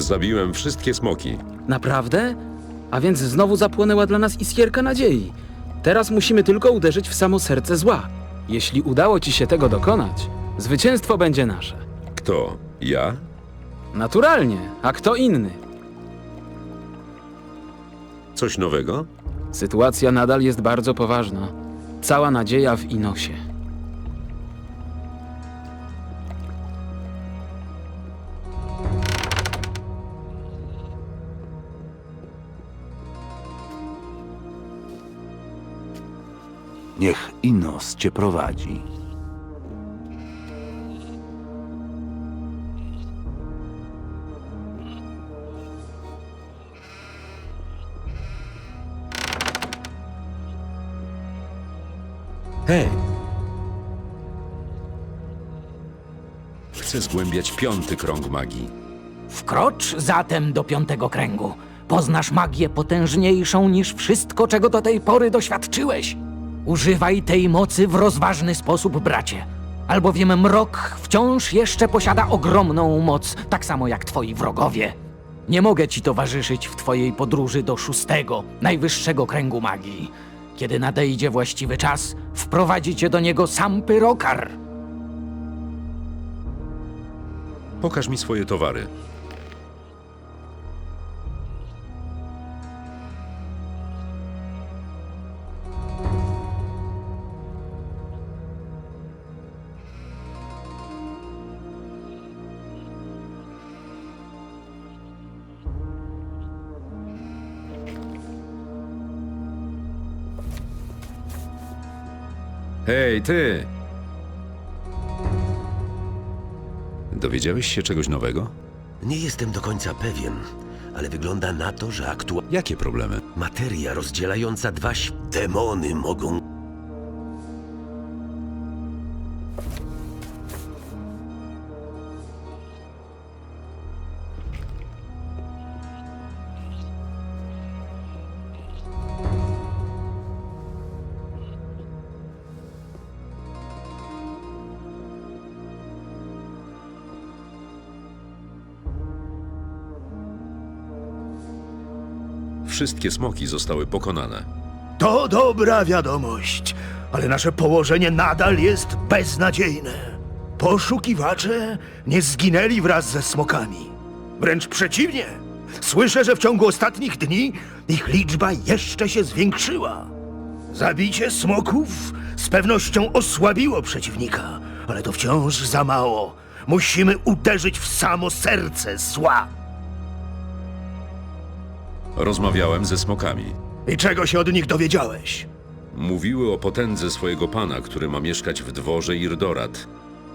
Zabiłem wszystkie smoki. Naprawdę? A więc znowu zapłonęła dla nas iskierka nadziei. Teraz musimy tylko uderzyć w samo serce zła. Jeśli udało ci się tego dokonać, zwycięstwo będzie nasze. Kto? Ja? Naturalnie, a kto inny? Coś nowego? Sytuacja nadal jest bardzo poważna. Cała nadzieja w Inosie. Niech Inos cię prowadzi. Hej! Chcę zgłębiać piąty krąg magii. Wkrocz zatem do piątego kręgu. Poznasz magię potężniejszą niż wszystko, czego do tej pory doświadczyłeś. Używaj tej mocy w rozważny sposób, bracie. Albowiem mrok wciąż jeszcze posiada ogromną moc, tak samo jak twoi wrogowie. Nie mogę ci towarzyszyć w twojej podróży do szóstego, najwyższego kręgu magii. Kiedy nadejdzie właściwy czas, wprowadzi cię do niego sam Pyrokar. Pokaż mi swoje towary. Hej, ty! Dowiedziałeś się czegoś nowego? Nie jestem do końca pewien, ale wygląda na to, że aktualnie Jakie problemy? materia rozdzielająca dwa ś- demony mogą. Wszystkie smoki zostały pokonane. To dobra wiadomość, ale nasze położenie nadal jest beznadziejne. Poszukiwacze nie zginęli wraz ze smokami. Wręcz przeciwnie. Słyszę, że w ciągu ostatnich dni ich liczba jeszcze się zwiększyła. Zabicie smoków z pewnością osłabiło przeciwnika, ale to wciąż za mało. Musimy uderzyć w samo serce zła. Rozmawiałem ze smokami. I czego się od nich dowiedziałeś? Mówiły o potędze swojego pana, który ma mieszkać w dworze Irdorat.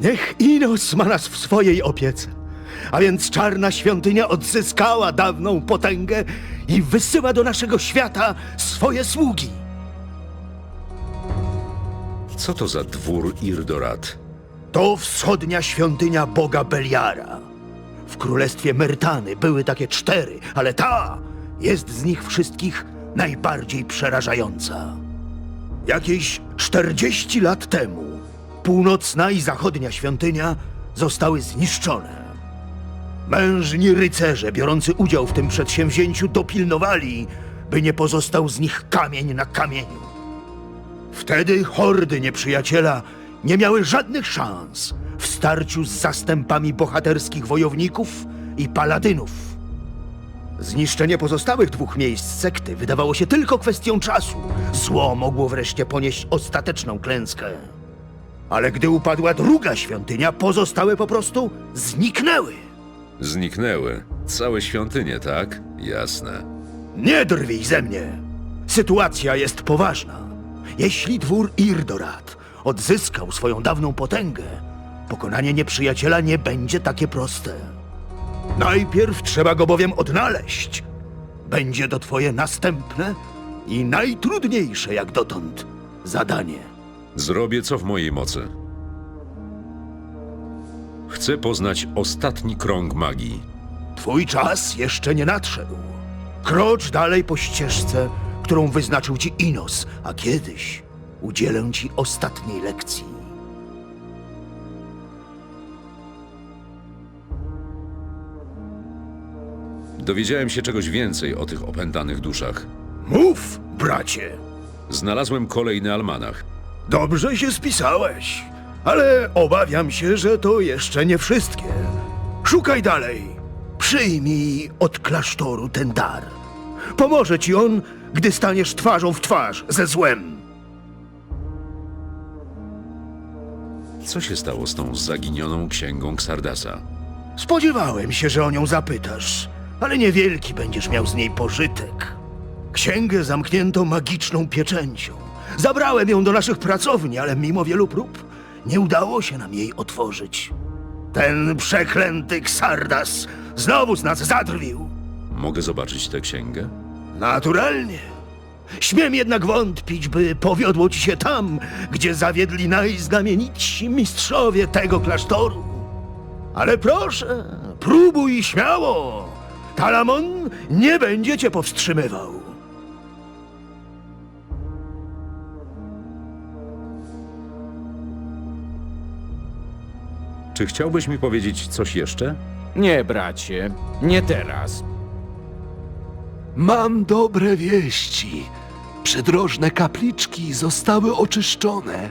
Niech Inos ma nas w swojej opiece. A więc czarna świątynia odzyskała dawną potęgę i wysyła do naszego świata swoje sługi. Co to za dwór Irdorat? To wschodnia świątynia boga Beliara. W królestwie Mertany były takie cztery, ale ta jest z nich wszystkich najbardziej przerażająca. Jakieś 40 lat temu północna i zachodnia świątynia zostały zniszczone. Mężni rycerze biorący udział w tym przedsięwzięciu dopilnowali, by nie pozostał z nich kamień na kamieniu. Wtedy hordy nieprzyjaciela nie miały żadnych szans w starciu z zastępami bohaterskich wojowników i paladynów. Zniszczenie pozostałych dwóch miejsc sekty wydawało się tylko kwestią czasu. Zło mogło wreszcie ponieść ostateczną klęskę. Ale gdy upadła druga świątynia, pozostałe po prostu zniknęły. Zniknęły. Całe świątynie, tak? Jasne. Nie drwij ze mnie. Sytuacja jest poważna. Jeśli dwór Irdorat odzyskał swoją dawną potęgę, pokonanie nieprzyjaciela nie będzie takie proste. Najpierw trzeba go bowiem odnaleźć. Będzie to twoje następne i najtrudniejsze jak dotąd zadanie. Zrobię co w mojej mocy. Chcę poznać ostatni krąg magii. Twój czas jeszcze nie nadszedł. Krocz dalej po ścieżce, którą wyznaczył ci Inos, a kiedyś udzielę ci ostatniej lekcji. Dowiedziałem się czegoś więcej o tych opętanych duszach. Mów, bracie. Znalazłem kolejny almanach. Dobrze się spisałeś, ale obawiam się, że to jeszcze nie wszystkie. Szukaj dalej. Przyjmij od klasztoru ten dar. Pomoże ci on, gdy staniesz twarzą w twarz ze złem. Co się stało z tą zaginioną księgą Xardasa? Spodziewałem się, że o nią zapytasz, ale niewielki będziesz miał z niej pożytek. Księgę zamknięto magiczną pieczęcią. Zabrałem ją do naszych pracowni, ale mimo wielu prób nie udało się nam jej otworzyć. Ten przeklęty Xardas znowu z nas zadrwił. Mogę zobaczyć tę księgę? Naturalnie. Śmiem jednak wątpić, by powiodło ci się tam, gdzie zawiedli najznamienitsi mistrzowie tego klasztoru. Ale proszę, próbuj śmiało. Talamon nie będzie cię powstrzymywał. Czy chciałbyś mi powiedzieć coś jeszcze? Nie, bracie, nie teraz. Mam dobre wieści. Przydrożne kapliczki zostały oczyszczone.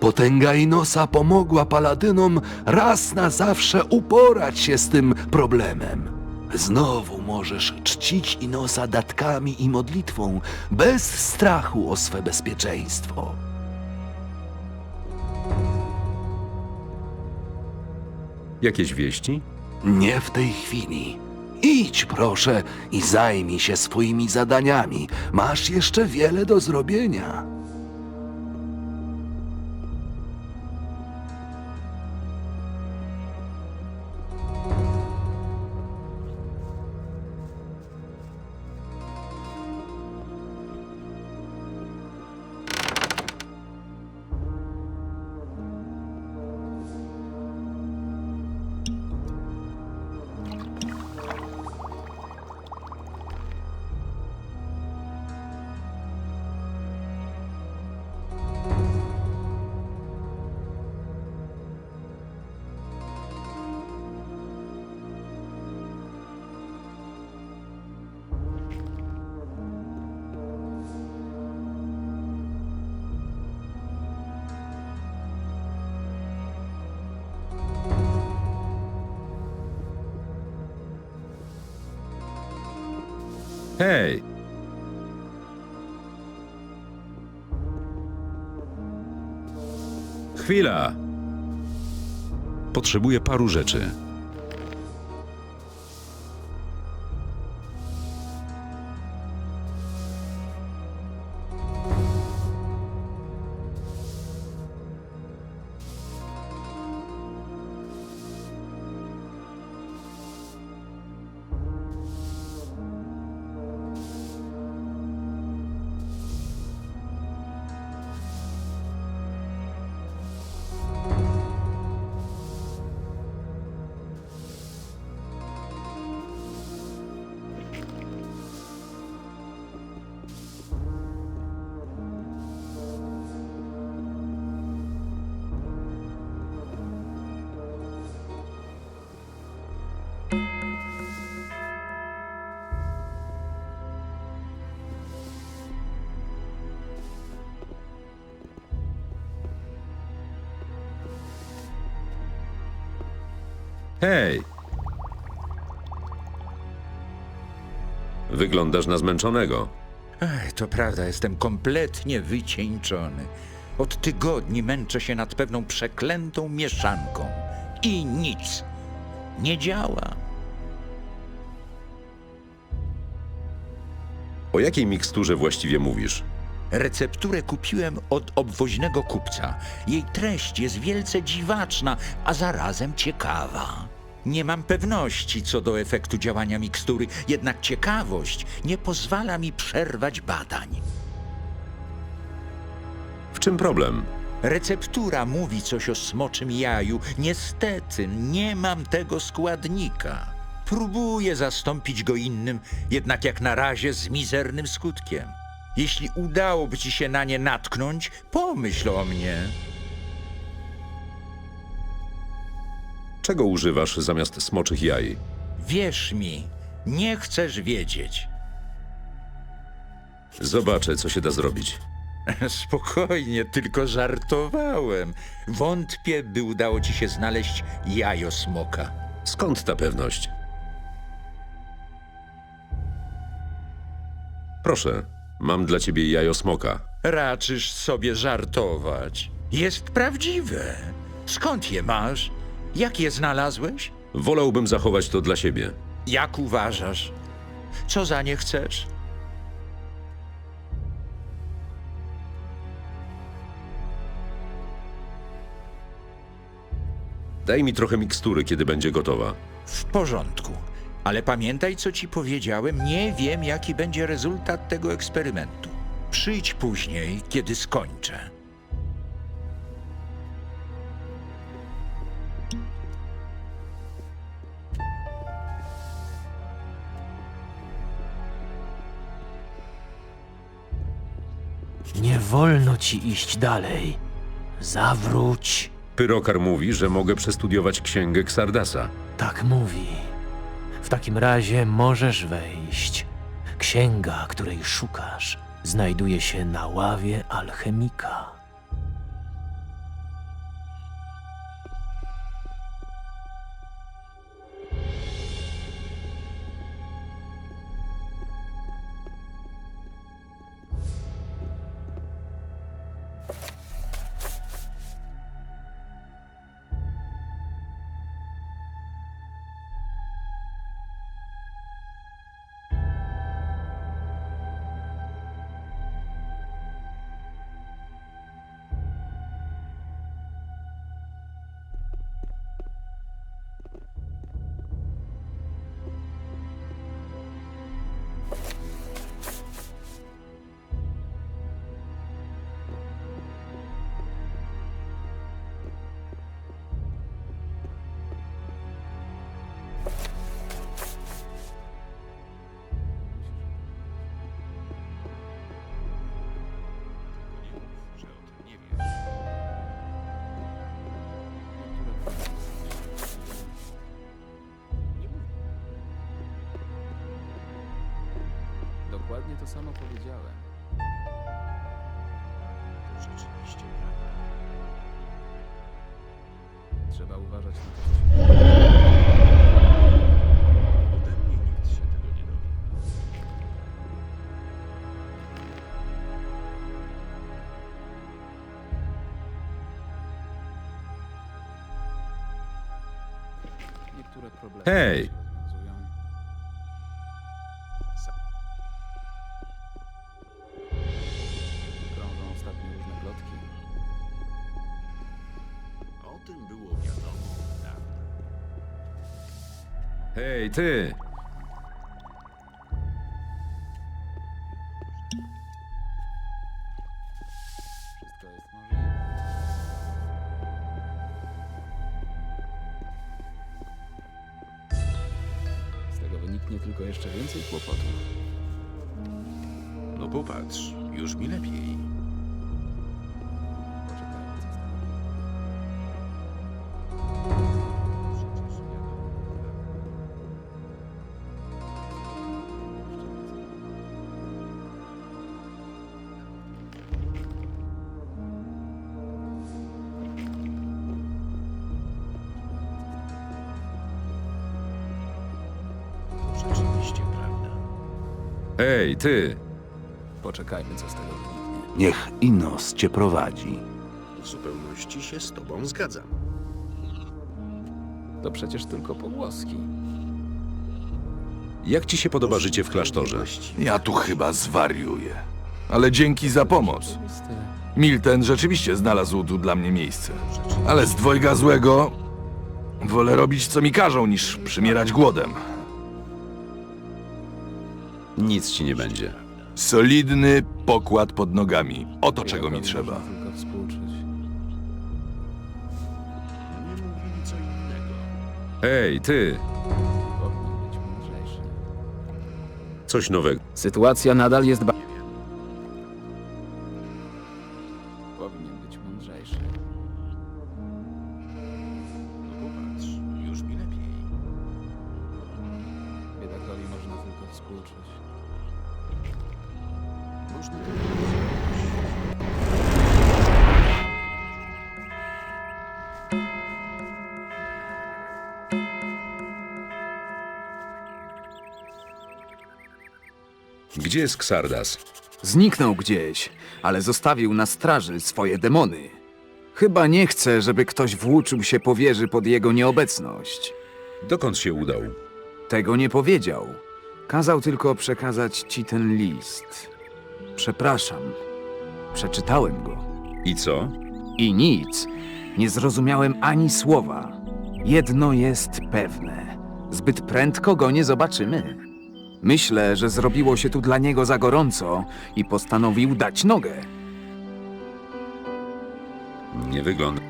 Potęga Inosa pomogła paladynom raz na zawsze uporać się z tym problemem. Znowu możesz czcić Inosa datkami i modlitwą, bez strachu o swe bezpieczeństwo. Jakieś wieści? Nie w tej chwili. Idź, proszę, i zajmij się swoimi zadaniami. Masz jeszcze wiele do zrobienia. Hej! Chwila! Potrzebuję paru rzeczy. Hej! Wyglądasz na zmęczonego. Ech, to prawda, jestem kompletnie wycieńczony. Od tygodni męczę się nad pewną przeklętą mieszanką. I nic. Nie działa. O jakiej miksturze właściwie mówisz? Recepturę kupiłem od obwoźnego kupca. Jej treść jest wielce dziwaczna, a zarazem ciekawa. Nie mam pewności co do efektu działania mikstury, jednak ciekawość nie pozwala mi przerwać badań. W czym problem? Receptura mówi coś o smoczym jaju. Niestety nie mam tego składnika. Próbuję zastąpić go innym, jednak jak na razie z mizernym skutkiem. Jeśli udałoby ci się na nie natknąć, pomyśl o mnie. Czego używasz zamiast smoczych jaj? Wierz mi, Nie chcesz wiedzieć. Zobaczę, co się da zrobić. Spokojnie, tylko żartowałem. Wątpię, by udało ci się znaleźć jajo smoka. Skąd ta pewność? Proszę, mam dla ciebie jajo smoka. Raczysz sobie żartować. Jest prawdziwe. Skąd je masz? Jak je znalazłeś? Wolałbym zachować to dla siebie. Jak uważasz? Co za nie chcesz? Daj mi trochę mikstury, kiedy będzie gotowa. W porządku. Ale pamiętaj, co ci powiedziałem. Nie wiem, jaki będzie rezultat tego eksperymentu. Przyjdź później, kiedy skończę. Wolno ci iść dalej. Zawróć. Pyrokar mówi, że mogę przestudiować księgę Xardasa. Tak mówi. W takim razie możesz wejść. Księga, której szukasz, znajduje się na ławie alchemika. To samo powiedziałem. Rzeczywiście Trzeba uważać na to, co się Ode mnie nikt się tego nie dowie. Niektóre problemy Hej! Hej, ty! Hej, ty! Poczekajmy, co z tego wyniknie. Niech Inos cię prowadzi. W zupełności się z tobą zgadzam. To przecież tylko pogłoski. Jak ci się podoba życie w klasztorze? Ja tu chyba zwariuję. Ale dzięki za pomoc. Milten rzeczywiście znalazł tu dla mnie miejsce. Ale z dwojga złego wolę robić co mi każą, niż przymierać głodem. Nic ci nie będzie. Solidny pokład pod nogami. Oto czego mi trzeba. można Tylko współczuć. Hej, ty! Powinien być mądrzejszy. Coś nowego. Sytuacja nadal jest ba... Powinien być mądrzejszy. No popatrz, już mi lepiej. Biedakowi może współczuć. Gdzie jest Xardas? Zniknął gdzieś, ale zostawił na straży swoje demony. Chyba nie chce, żeby ktoś włóczył się po wieży pod jego nieobecność. Dokąd się udał? Tego nie powiedział. Kazał tylko przekazać ci ten list. Przepraszam. Przeczytałem go. I co? I nic. Nie zrozumiałem ani słowa. Jedno jest pewne. Zbyt prędko go nie zobaczymy. Myślę, że zrobiło się tu dla niego za gorąco i postanowił dać nogę. Nie wygląda.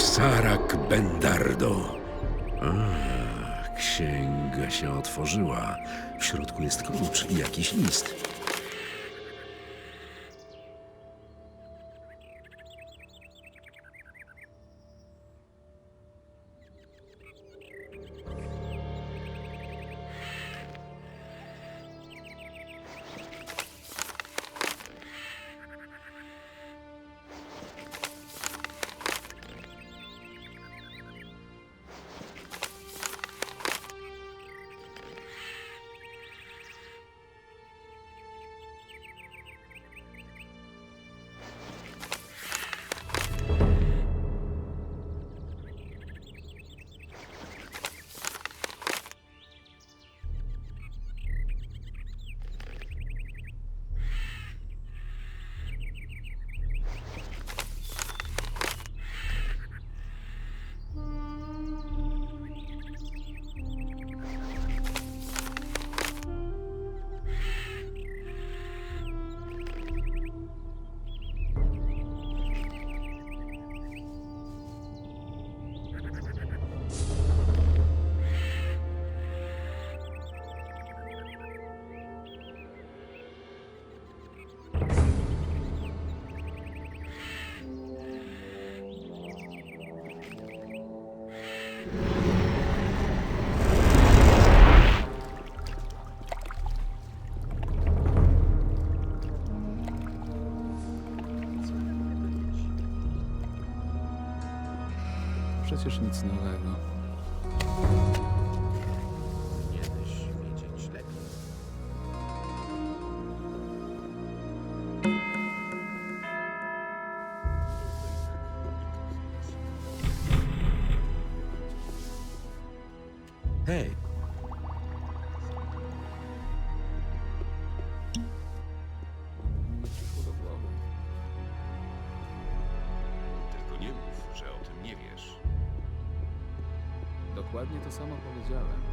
Ksarak Bendardo. A, księga się otworzyła. W środku jest klucz i jakiś list. Przecież nic nowego. Mów,